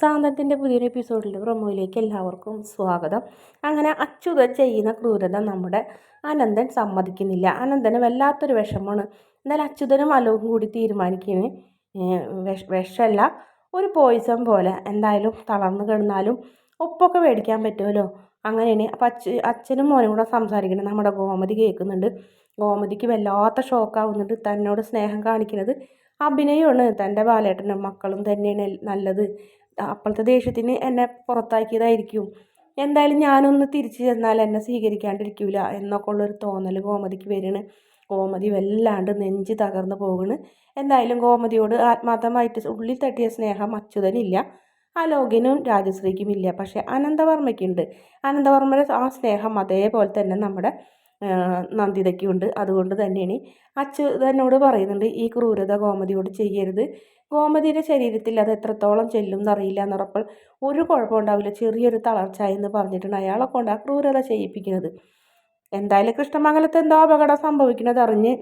സാന്തത്തിന്റെ പുതിയൊരു എപ്പിസോഡിൽ പ്രൊമോയിലേക്ക് എല്ലാവർക്കും സ്വാഗതം. അങ്ങനെ അച്യുത ചെയ്യുന്ന ക്രൂരത നമ്മുടെ അനന്തൻ സമ്മതിക്കുന്നില്ല. അനന്തന് വല്ലാത്തൊരു വിഷമമാണ്. എന്നാൽ അച്യുതനും അലോകും കൂടി തീരുമാനിക്കുന്നത് വിഷ വിഷമല്ല ഒരു പോയിസൺ പോലെ. എന്തായാലും തളർന്നു കിടന്നാലും ഉപ്പൊക്കെ മേടിക്കാൻ പറ്റുമല്ലോ? അങ്ങനെയാണ്. അപ്പം അച്ഛ അച്ഛനും മോനും കൂടെ സംസാരിക്കണം നമ്മുടെ ഗോമതി കേൾക്കുന്നുണ്ട്. ഗോമതിക്ക് വല്ലാത്ത ഷോക്കാവുന്നുണ്ട് തന്നോട് സ്നേഹം കാണിക്കുന്നത് അഭിനയമാണ്. തന്റെ ബാലേട്ടനും മക്കളും തന്നെയാണ് നല്ലത്. അപ്പോഴത്തെ ദേഷ്യത്തിന് എന്നെ പുറത്താക്കിയതായിരിക്കും. എന്തായാലും ഞാനൊന്ന് തിരിച്ചു ചെന്നാൽ എന്നെ സ്വീകരിക്കാണ്ടിരിക്കില്ല എന്നൊക്കെ ഉള്ളൊരു തോന്നൽ ഗോമതിക്ക് വരികയാണ്. ഗോമതി വല്ലാണ്ട് നെഞ്ച് തകർന്നു പോകുന്നു എന്തായാലും ഗോമതിയോട് ആത്മാർത്ഥമായിട്ട് ഉള്ളിൽ തട്ടിയ സ്നേഹം അച്യുതനില്ല. അലോകിനും രാജശ്രീക്കും ഇല്ല. പക്ഷേ അനന്തവർമ്മയ്ക്കുണ്ട്. അനന്തവർമ്മയുടെ ആ സ്നേഹം അതേപോലെ തന്നെ നമ്മുടെ നന്ദിതയ്ക്കുണ്ട്. അതുകൊണ്ട് തന്നെയാണ് അച്യുതനോട് പറയുന്നുണ്ട് ഈ ക്രൂരത ഗോമതിയോട് ചെയ്യരുത്. ഗോമതിയുടെ ശരീരത്തിൽ അത് എത്രത്തോളം ചെല്ലും എന്നറിയില്ല എന്നുറപ്പോൾ ഒരു കുഴപ്പം ഉണ്ടാവില്ല. ചെറിയൊരു തളർച്ച എന്ന് പറഞ്ഞിട്ടുണ്ട് അയാളെ കൊണ്ട് ആ ക്രൂരത ചെയ്യിപ്പിക്കുന്നത്. എന്തായാലും കൃഷ്ണമംഗലത്ത് എന്തോ അപകടം സംഭവിക്കുന്നത് അറിഞ്ഞ്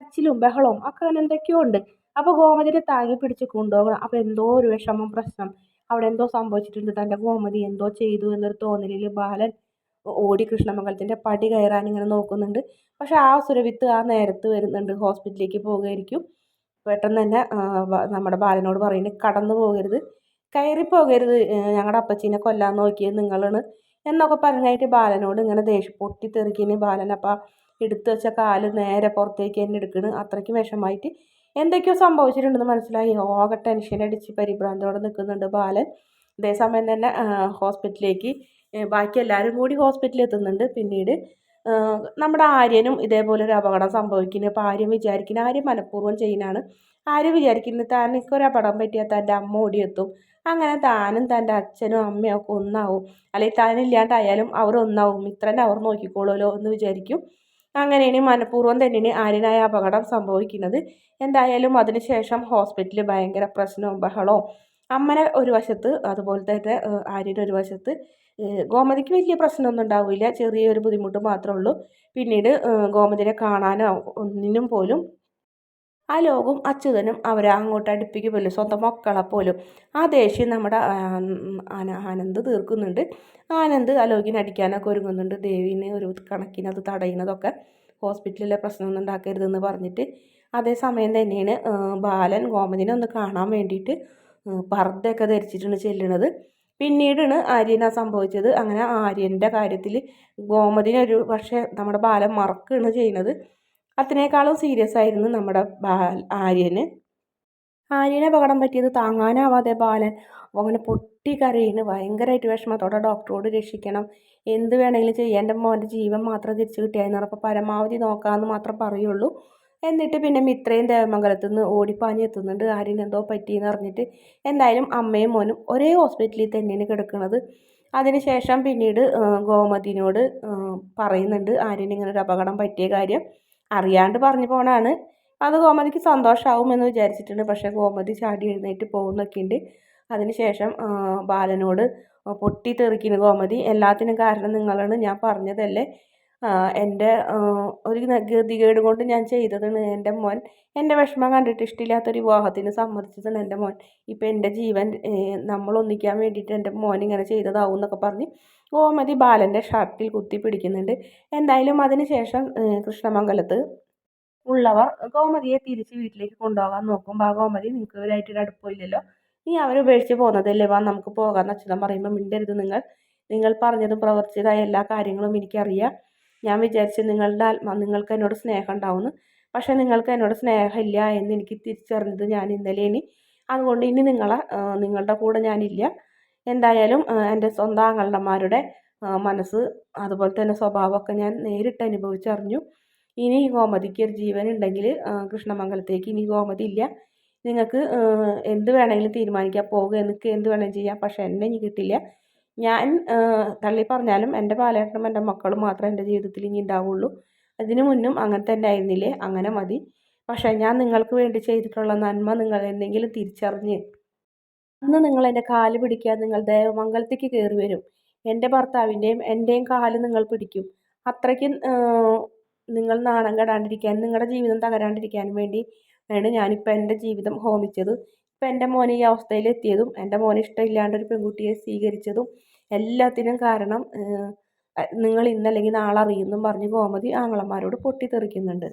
അച്ചിലും ബഹളവും ഒക്കെ എന്തൊക്കെയോ ഉണ്ട്. അപ്പോൾ ഗോമതിനെ താങ്ങി പിടിച്ച് കൊണ്ടുപോകണം. അപ്പോൾ എന്തോ ഒരു വിഷമം പ്രശ്നം. അവിടെ എന്തോ സംഭവിച്ചിട്ടുണ്ട്. തന്റെ ഗോമതി എന്തോ ചെയ്തു എന്നൊരു തോന്നലിൽ ബാലൻ ഓടി കൃഷ്ണമംഗലത്തിന്റെ പടി കയറാൻ ഇങ്ങനെ നോക്കുന്നുണ്ട്. പക്ഷെ ആ സുരവിത്ത് ആ നേരത്ത് വരുന്നുണ്ട്. ഹോസ്പിറ്റലിലേക്ക് പോകുമായിരിക്കും. പെട്ടെന്ന് തന്നെ നമ്മുടെ ബാലനോട് പറയുന്നത് കടന്നു പോകരുത്. കയറി പോകരുത്. ഞങ്ങളുടെ അപ്പച്ചീനെ കൊല്ലാൻ നോക്കിയത് നിങ്ങളാണ്. എന്നൊക്കെ പറഞ്ഞായിട്ട് ബാലനോട് ഇങ്ങനെ ദേഷ്യം പൊട്ടിത്തെറിക്കുന്നു. ബാലൻ അപ്പം എടുത്തു വെച്ച കാൽ നേരെ പുറത്തേക്ക് തന്നെ എടുക്കണ്. അത്രയ്ക്ക് വിഷമായിട്ട് എന്തൊക്കെയോ സംഭവിച്ചിട്ടുണ്ടെന്ന് മനസ്സിലായി. ഓകെ ടെൻഷൻ അടിച്ച് പരിഭ്രാന്തോടെ നിൽക്കുന്നുണ്ട് ബാലൻ. അതേസമയം തന്നെ ഹോസ്പിറ്റലിലേക്ക് ബാക്കി എല്ലാവരും കൂടി ഹോസ്പിറ്റലിൽ എത്തുന്നുണ്ട്. പിന്നീട് നമ്മുടെ ആര്യനും ഇതേപോലെ ഒരു അപകടം സംഭവിക്കുന്നു. അപ്പോൾ ആര്യൻ വിചാരിക്കുന്നു ആര്യൻ മനഃപൂർവം ചെയ്യുന്നതാണ്. ആര്യം വിചാരിക്കുന്നു താനൊക്കെ ഒരു അപകടം പറ്റിയാൽ തന്റെ അമ്മ എത്തും അങ്ങനെ താനും തന്റെ അച്ഛനും അമ്മയും ഒക്കെ ഒന്നാവും. അല്ലെങ്കിൽ താനില്ലാണ്ടായാലും അവർ ഒന്നാവും. മിത്രനെ അവർ നോക്കിക്കോളുമല്ലോ എന്ന് വിചാരിക്കും. അങ്ങനെയാണ് മനഃപൂർവം തന്നെയാണ് ആര്യനായ അപകടം സംഭവിക്കുന്നത്. എന്തായാലും അതിനുശേഷം ഹോസ്പിറ്റലിൽ ഭയങ്കര പ്രശ്നവും ബഹളവും അമ്മനെ ഒരു വശത്ത് അതുപോലെ തന്നെ ആര്യയുടെ ഒരു വശത്ത്. ഗോമതിക്ക് വലിയ പ്രശ്നമൊന്നും ഉണ്ടാവില്ല. ചെറിയൊരു ബുദ്ധിമുട്ട് മാത്രമേ ഉള്ളൂ. പിന്നീട് ഗോമതിനെ കാണാനോ ഒന്നിനും പോലും ആ ലോകവും അച്യുതനും അവരെ അങ്ങോട്ട് അടുപ്പിക്ക് പോലും സ്വന്തം മക്കളെ പോലും. ആ ദേഷ്യം നമ്മുടെ ആനന്ദ് തീർക്കുന്നുണ്ട്. ആനന്ദ് അലോകിനെ അടിക്കാനൊക്കെ ഒരുങ്ങുന്നുണ്ട്. ദേവിനെ ഒരു കണക്കിന് അത് തടയുന്നതൊക്കെ ഹോസ്പിറ്റലിലെ പ്രശ്നമൊന്നും ഉണ്ടാക്കരുതെന്ന് പറഞ്ഞിട്ട്. അതേസമയം തന്നെയാണ് ബാലൻ ഗോമതിനെ ഒന്ന് കാണാൻ വേണ്ടിയിട്ട് പർദ്ദയൊക്കെ ധരിച്ചിട്ടാണ് ചെല്ലണത്. പിന്നീടാണ് ആര്യന സംഭവിച്ചത്. അങ്ങനെ ആര്യന്റെ കാര്യത്തിൽ ഗോമതിനൊരു പക്ഷേ നമ്മുടെ ബാലൻ മറക്കുകയാണ് ചെയ്യുന്നത്. അതിനേക്കാളും സീരിയസ് ആയിരുന്നു നമ്മുടെ ബാൽ ആര്യന്. ആര്യനെ അപകടം പറ്റിയത് താങ്ങാനാവാതെ ബാലൻ അങ്ങനെ പൊട്ടി കരയുന്നു. ഭയങ്കരമായിട്ട് വിഷമത്തോടെ ഡോക്ടറോട് രക്ഷിക്കണം. എന്ത് വേണമെങ്കിലും ചെയ്യാൻ എന്റെ മോന്റെ ജീവൻ മാത്രം തിരിച്ചു കിട്ടിയായിരുന്നു അപ്പോൾ പരമാവധി നോക്കാമെന്ന് മാത്രം പറയുള്ളൂ. എന്നിട്ട് പിന്നെ മിത്രയും ദേവമംഗലത്തു നിന്ന് ഓടിപ്പാഞ്ഞ് എത്തുന്നുണ്ട്. ആരിന് എന്തോ പറ്റിയെന്ന് അറിഞ്ഞിട്ട് എന്തായാലും അമ്മയും മോനും ഒരേ ഹോസ്പിറ്റലിൽ തന്നെയാണ് കിടക്കുന്നത്. അതിനുശേഷം പിന്നീട് ഗോമതിനോട് പറയുന്നുണ്ട് ആര്യന് ഇങ്ങനെ ഒരു അപകടം പറ്റിയ കാര്യം. അറിയാണ്ട് പറഞ്ഞു പോണാണ്. അത് ഗോമതിക്ക് സന്തോഷമാവുമെന്ന് വിചാരിച്ചിട്ടുണ്ട്. പക്ഷേ ഗോമതി ചാടി എഴുന്നേറ്റ് പോകുന്നൊക്കെ ഉണ്ട്. അതിനുശേഷം ബാലനോട് പൊട്ടി പൊട്ടിത്തെറിക്കുന്നു ഗോമതി. എല്ലാത്തിനും കാരണം നിങ്ങളാണ് ഞാൻ പറഞ്ഞതല്ലേ? എന്റെ ഒരു ഗതികേട് കൊണ്ട് ഞാൻ ചെയ്തതാണ് എന്റെ മോൻ. എന്റെ വിഷമം കണ്ടിട്ട് ഇഷ്ടമില്ലാത്തൊരു വിവാഹത്തിന് സമ്മതിച്ചതാണ് എന്റെ മോൻ. ഇപ്പം എന്റെ ജീവൻ നമ്മൾ ഒന്നിക്കാൻ വേണ്ടിയിട്ട് എന്റെ മോൻ ഇങ്ങനെ ചെയ്തതാവും എന്നൊക്കെ പറഞ്ഞ് ഗോമതി ബാലന്റെ ഷർട്ടിൽ കുത്തി പിടിക്കുന്നുണ്ട്. എന്തായാലും അതിന് ശേഷം കൃഷ്ണമംഗലത്ത് ഉള്ളവർ ഗോമതിയെ തിരിച്ച് വീട്ടിലേക്ക് കൊണ്ടുപോകാൻ നോക്കുമ്പോൾ ആ ഗോമതി നിങ്ങൾക്ക് ഇവരായിട്ടൊരു അടുപ്പമില്ലല്ലോ നീ അവരെ ഉപേക്ഷിച്ച് പോകുന്നതല്ലേ വാ നമുക്ക് പോകാമെന്ന് അച്ഛൻ പറയുമ്പോൾ മിണ്ടരുത് നിങ്ങൾ. നിങ്ങൾ പറഞ്ഞതും പ്രവർത്തിച്ചതായ എല്ലാ കാര്യങ്ങളും എനിക്കറിയാം. ഞാൻ വിചാരിച്ചു നിങ്ങളുടെ ആത്മാ നിങ്ങൾക്ക് എന്നോട് സ്നേഹം ഉണ്ടാവുമെന്ന് പക്ഷേ നിങ്ങൾക്ക് എന്നോട് സ്നേഹമില്ല എന്ന് എനിക്ക് തിരിച്ചറിഞ്ഞത് ഞാൻ ഇന്നലെ ഇനി അതുകൊണ്ട് ഇനി നിങ്ങളെ നിങ്ങളുടെ കൂടെ ഞാനില്ല. എന്തായാലും എന്റെ സ്വന്തം ആങ്ങളമാരുടെ മനസ്സ് അതുപോലെ തന്നെ സ്വഭാവമൊക്കെ ഞാൻ നേരിട്ട് അനുഭവിച്ചറിഞ്ഞു. ഇനി ഗോമതിക്ക് ഒരു ജീവൻ ഉണ്ടെങ്കിൽ കൃഷ്ണമംഗലത്തേക്ക് ഇനി ഗോമതി ഇല്ല. നിങ്ങൾക്ക് എന്ത് വേണമെങ്കിലും തീരുമാനിക്കാം. പോകുക എനിക്ക് എന്ത് വേണമെങ്കിലും ചെയ്യാം. പക്ഷേ എന്നെ ഇനി കിട്ടില്ല. ഞാൻ തള്ളി പറഞ്ഞാലും എന്റെ പാലേട്ടനും എന്റെ മക്കളും മാത്രമേ എന്റെ ജീവിതത്തിൽ ഇനി ഉണ്ടാവുള്ളൂ. അതിനു മുന്നും അങ്ങനെ തന്നെ ആയിരുന്നില്ലേ? അങ്ങനെ മതി. പക്ഷേ ഞാൻ നിങ്ങൾക്ക് വേണ്ടി ചെയ്തിട്ടുള്ള നന്മ നിങ്ങൾ എന്തെങ്കിലും തിരിച്ചറിഞ്ഞ് അന്ന് നിങ്ങൾ എന്റെ കാൽ പിടിക്കാൻ നിങ്ങൾ ദേവമംഗലത്തേക്ക് കയറി വരും. എന്റെ ഭർത്താവിന്റെയും എന്റെയും കാൽ നിങ്ങൾ പിടിക്കും. അത്രയ്ക്കും നിങ്ങൾ നാണം കെടാണ്ടിരിക്കാൻ നിങ്ങളുടെ ജീവിതം തകരാണ്ടിരിക്കാനും വേണ്ടി ആണ് ഞാനിപ്പോൾ എന്റെ ജീവിതം ഹോമിച്ചത്. ഇപ്പം എന്റെ മോനെ ഈ അവസ്ഥയിൽ എത്തിയതും എന്റെ മോനെ ഇഷ്ടമില്ലാണ്ട് ഒരു പെൺകുട്ടിയെ സ്വീകരിച്ചതും എല്ലാത്തിനും കാരണം നിങ്ങൾ ഇന്നല്ലെങ്കിൽ നാളെ അറിയുമെന്നും പറഞ്ഞ് ഗോമതി ആങ്ങളമാരോട് പൊട്ടിത്തെറിക്കുന്നുണ്ട്.